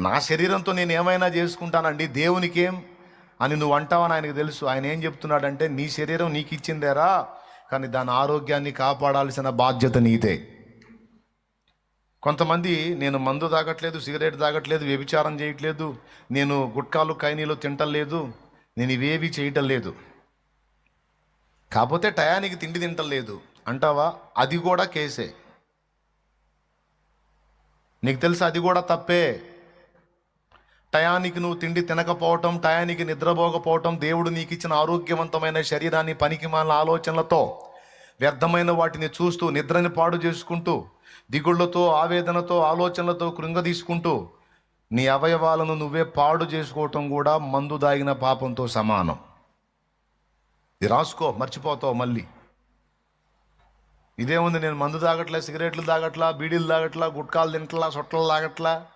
నా శరీరంతో నేను ఏమైనా చేసుకుంటానండి దేవునికేం అని నువ్వు అంటావని ఆయనకు తెలుసు. ఆయన ఏం చెప్తున్నాడంటే నీ శరీరం నీకు ఇచ్చిందేరా కానీ దాని ఆరోగ్యాన్ని కాపాడాల్సిన బాధ్యత నీదే. కొంతమంది నేను మందు తాగట్లేదు సిగరెట్ తాగట్లేదు వ్యభిచారం చేయట్లేదు నేను గుట్కాలు కైనీలు తింటలేదు నేను ఇవేవి చేయటం లేదు కాకపోతే టయానికి తిండి తింటలేదు. అంటావా? అది కూడా కేసే. నీకు తెలుసు అది కూడా తప్పే. టయానికి నువ్వు తిండి తినకపోవటం టయానికి నిద్రపోకపోవటం దేవుడు నీకు ఇచ్చిన ఆరోగ్యవంతమైన శరీరాన్ని పనికిమాల ఆలోచనలతో వ్యర్థమైన వాటిని చూస్తూ నిద్రని పాడు చేసుకుంటూ దిగుళ్ళతో ఆవేదనతో ఆలోచనలతో కృంగదీసుకుంటూ నీ అవయవాలను నువ్వే పాడు చేసుకోవటం కూడా మందు దాగిన పాపంతో సమానం. ఇది రాసుకో మర్చిపోతావు మళ్ళీ. ఇదేముంది నేను మందు తాగట్లా సిగరెట్లు తాగట్లా బీడీలు తాగట్లా గుట్కాలు తింటలా సొట్టలు తాగట్లా?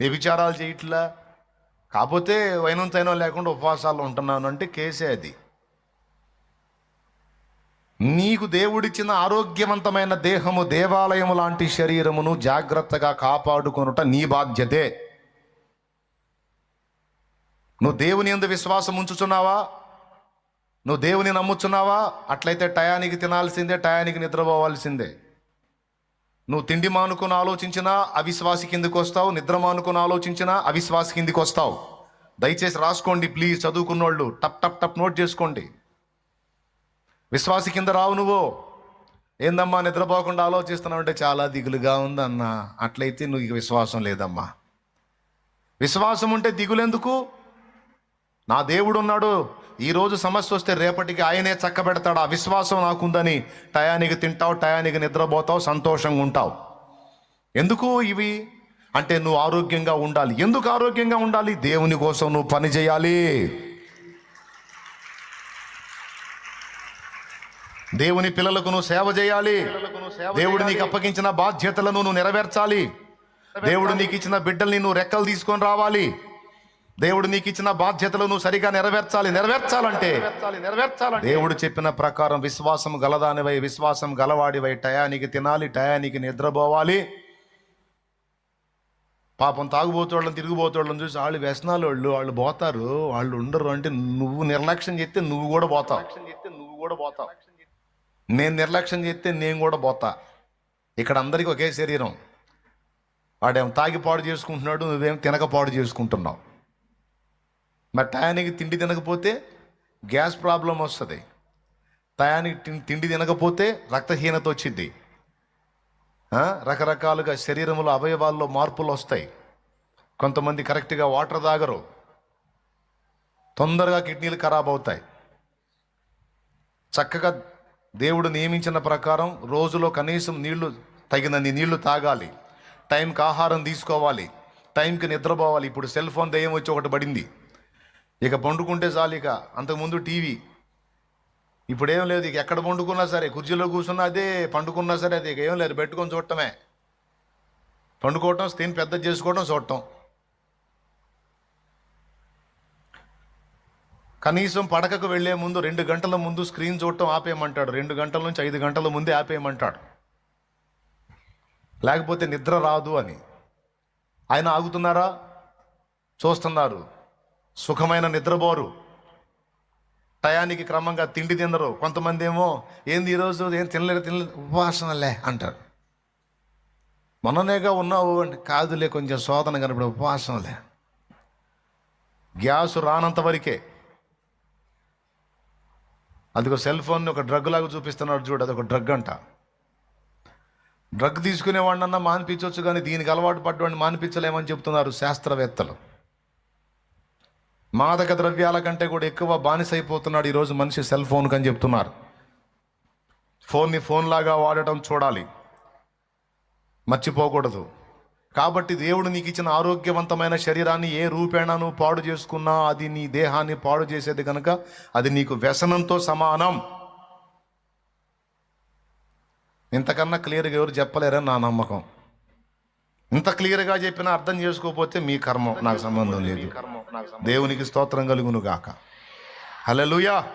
వ్యభిచారాలు చేయట్లా? కాకపోతే వైనం తైనం లేకుండా ఉపవాసాలు ఉంటున్నాను అంటే కేసే అది. నీకు దేవుడిచ్చిన ఆరోగ్యవంతమైన దేహము దేవాలయము లాంటి శరీరమును జాగ్రత్తగా కాపాడుకొనుట నీ బాధ్యతే. నువ్వు దేవుని ఎందు విశ్వాసం ఉంచుచున్నావా? నువ్వు దేవుని నమ్ముచున్నావా? అట్లయితే టయానికి తినాల్సిందే టయానికి నిద్రపోవాల్సిందే. నువ్వు తిండి మానుకొని ఆలోచించినా అవిశ్వాసి కిందకు వస్తావు నిద్ర మానుకొని ఆలోచించినా అవిశ్వాసి కిందకు వస్తావు. దయచేసి రాసుకోండి ప్లీజ్ చదువుకున్నోళ్ళు. టప్ టప్ టప్ నోట్ చేసుకోండి. విశ్వాసి కింద రావు నువ్వు. ఏందమ్మా నిద్రపోకుండా ఆలోచిస్తున్నావు అంటే చాలా దిగులుగా ఉందన్న. అట్లయితే నువ్వు ఇక విశ్వాసం లేదమ్మా. విశ్వాసం ఉంటే దిగులెందుకు? నా దేవుడు ఉన్నాడు ఈరోజు సమస్య వస్తే రేపటికి ఆయనే చక్కబెడతాడు. ఆ విశ్వాసం నాకుందని టయానికి తింటావు టయానికి నిద్రపోతావు సంతోషంగా ఉంటావు. ఎందుకు ఇవి? అంటే నువ్వు ఆరోగ్యంగా ఉండాలి. ఎందుకు ఆరోగ్యంగా ఉండాలి? దేవుని కోసం నువ్వు పని చేయాలి. దేవుని పిల్లలకు నువ్వు సేవ చేయాలి. దేవుడు నీకు అప్పగించిన బాధ్యతలను నువ్వు నెరవేర్చాలి. దేవుడు నీకు ఇచ్చిన బిడ్డల్ని నువ్వు రెక్కలు తీసుకొని రావాలి. దేవుడు నీకు ఇచ్చిన బాధ్యతలు నువ్వు సరిగా నెరవేర్చాలి నెరవేర్చాలంటే. దేవుడు చెప్పిన ప్రకారం విశ్వాసం గలదానివై విశ్వాసం గలవాడివై టయానికి తినాలి టయానికి నిద్రపోవాలి. పాపం తాగుబోతోళ్ళని తిరిగిపోతోళ్ళని చూసి వాళ్ళు వ్యసనాలు వాళ్ళు వాళ్ళు పోతారు. వాళ్ళు ఉండరు అంటే నువ్వు నిర్లక్ష్యం చేస్తే నువ్వు కూడా పోతావు. నువ్వు కూడా పోతావు. నేను నిర్లక్ష్యం చేస్తే నేను కూడా పోతా. ఇక్కడ అందరికీ ఒకే శరీరం. వాడేం తాగి పాడు చేసుకుంటున్నాడు నువ్వేం తినక పాడు చేసుకుంటున్నావు. మరి టయానికి తిండి తినకపోతే గ్యాస్ ప్రాబ్లం వస్తుంది. టయానికి తిండి తినకపోతే రక్తహీనత వచ్చింది రకరకాలుగా శరీరంలో అవయవాల్లో మార్పులు వస్తాయి. కొంతమంది కరెక్ట్గా వాటర్ తాగరు. తొందరగా కిడ్నీలు ఖరాబ్ అవుతాయి. చక్కగా దేవుడు నియమించిన ప్రకారం రోజులో కనీసం నీళ్ళు తగినన్ని నీళ్ళు తాగాలి. టైంకి ఆహారం తీసుకోవాలి. టైంకి నిద్రపోవాలి. ఇప్పుడు సెల్ ఫోన్ దయ్యం వచ్చి ఒకటి పడింది. ఇక పండుకుంటే చాలు ఇక. అంతకుముందు టీవీ. ఇప్పుడు ఏం లేదు ఇక ఎక్కడ పండుకున్నా సరే కుర్చీలో కూర్చున్నా అదే పండుకున్నా సరే అది ఇక ఏం లేదు పెట్టుకొని చూడటమే. పండుకోవటం స్క్రీన్ పెద్ద చేసుకోవటం చూడటం. కనీసం పడకకు వెళ్ళే ముందు రెండు గంటల ముందు స్క్రీన్ చూడటం ఆపేయమంటాడు. రెండు గంటల నుంచి ఐదు గంటల ముందే ఆపేయమంటాడు. లేకపోతే నిద్ర రాదు అని. ఆయన ఆగుతున్నారా? చూస్తున్నారు. సుఖమైన నిద్రపోరు. టయానికి క్రమంగా తిండి తినరు. కొంతమంది ఏమో ఏంది ఈరోజు ఏం తినలేరు తినలేదు ఉపవాసనలే అంటారు. మొన్ననేగా ఉన్నావు అంటే కాదులే కొంచెం శోధన కనపడే ఉపవాసంలే గ్యాస్ రానంత వరకే. అదిగో సెల్ ఫోన్ ఒక డ్రగ్ లాగా చూపిస్తున్నాడు చూడు అదొక డ్రగ్ అంట. డ్రగ్ తీసుకునేవాడినన్నా మానిపించవచ్చు కానీ దీనికి అలవాటు పడ్డవాడిని మానిపించలేమని చెప్తున్నారు శాస్త్రవేత్తలు. మాదక ద్రవ్యాల కంటే కూడా ఎక్కువ బానిసైపోతున్నాడు ఈరోజు మనిషి సెల్ ఫోన్కి అని చెప్తున్నారు. ఫోన్ని ఫోన్ లాగా వాడటం చూడాలి. మర్చిపోకూడదు. కాబట్టి దేవుడు నీకు ఇచ్చిన ఆరోగ్యవంతమైన శరీరాన్ని ఏ రూపేణను పాడు చేసుకున్నా అది నీ దేహాన్ని పాడు చేసేది కనుక అది నీకు వ్యసనంతో సమానం. ఇంతకన్నా క్లియర్గా ఎవరు చెప్పలేరని నా నమ్మకం. ఇంత క్లియర్గా చెప్పినా అర్థం చేసుకోకపోతే మీ కర్మ నాకు సంబంధం లేదు. దేవునికి స్తోత్రం కలుగును గాక. హల్లెలూయా.